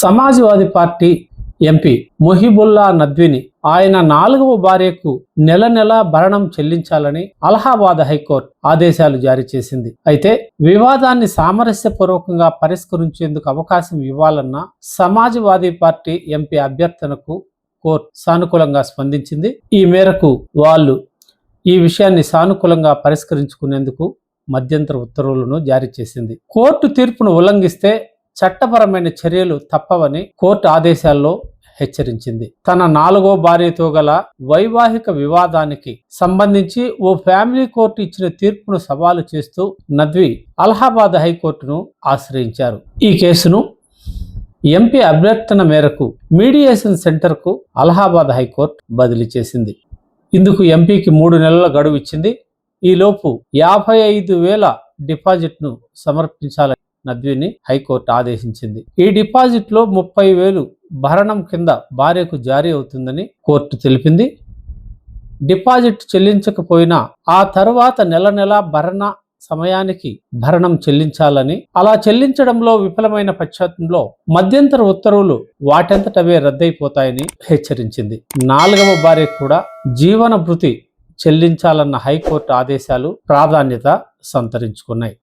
Samajwadi party MP Mohibbullah నద్విని ఆయన నాలుగవ భార్యకు నెల నెల భరణం చెల్లించాలని అలహాబాద్ హైకోర్టు ఆదేశాలు జారీ చేసింది. అయితే వివాదాన్ని సామరస్యపూర్వకంగా పరిష్కరించేందుకు అవకాశం ఇవ్వాలన్న సమాజ్వాదీ పార్టీ ఎంపీ అభ్యర్థనకు కోర్టు సానుకూలంగా స్పందించింది. ఈ మేరకు వాళ్ళు ఈ విషయాన్ని సానుకూలంగా పరిష్కరించుకునేందుకు మధ్యంతర ఉత్తర్వులను జారీ చేసింది. కోర్టు తీర్పును ఉల్లంఘిస్తే చట్టపరమైన చర్యలు తప్పవని కోర్టు ఆదేశాల్లో హెచ్చరించింది. తన నాలుగో భార్యతో గల వైవాహిక వివాదానికి సంబంధించి ఓ ఫ్యామిలీ కోర్టు ఇచ్చిన తీర్పును సవాలు చేస్తూ నద్వి అలహాబాద్ హైకోర్టును ఆశ్రయించారు. ఈ కేసును ఎంపీ అభ్యర్థన మేరకు మీడియేషన్ సెంటర్కు అలహాబాద్ హైకోర్టు బదిలీ చేసింది. ఇందుకు ఎంపీకి మూడు నెలల గడువు ఇచ్చింది. ఈలోపు యాభై ఐదు వేల డిపాజిట్ను సమర్పించాలని నద్విని హైకోర్టు ఆదేశించింది. ఈ డిపాజిట్లో ముప్పై వేలు భరణం కింద భార్యకు జారీ అవుతుందని కోర్టు తెలిపింది. డిపాజిట్ చెల్లించకపోయినా ఆ తర్వాత నెల నెల భరణ సమయానికి భరణం చెల్లించాలని అలా చెల్లించడంలో విఫలమైన పశ్చాత్తంలో మధ్యంతర ఉత్తర్వులు వాటంతటవే రద్దయిపోతాయని హెచ్చరించింది. నాలుగవ భార్య కూడా జీవన భృతి చెల్లించాలన్న హైకోర్టు ఆదేశాలు ప్రాధాన్యత సంతరించుకున్నాయి.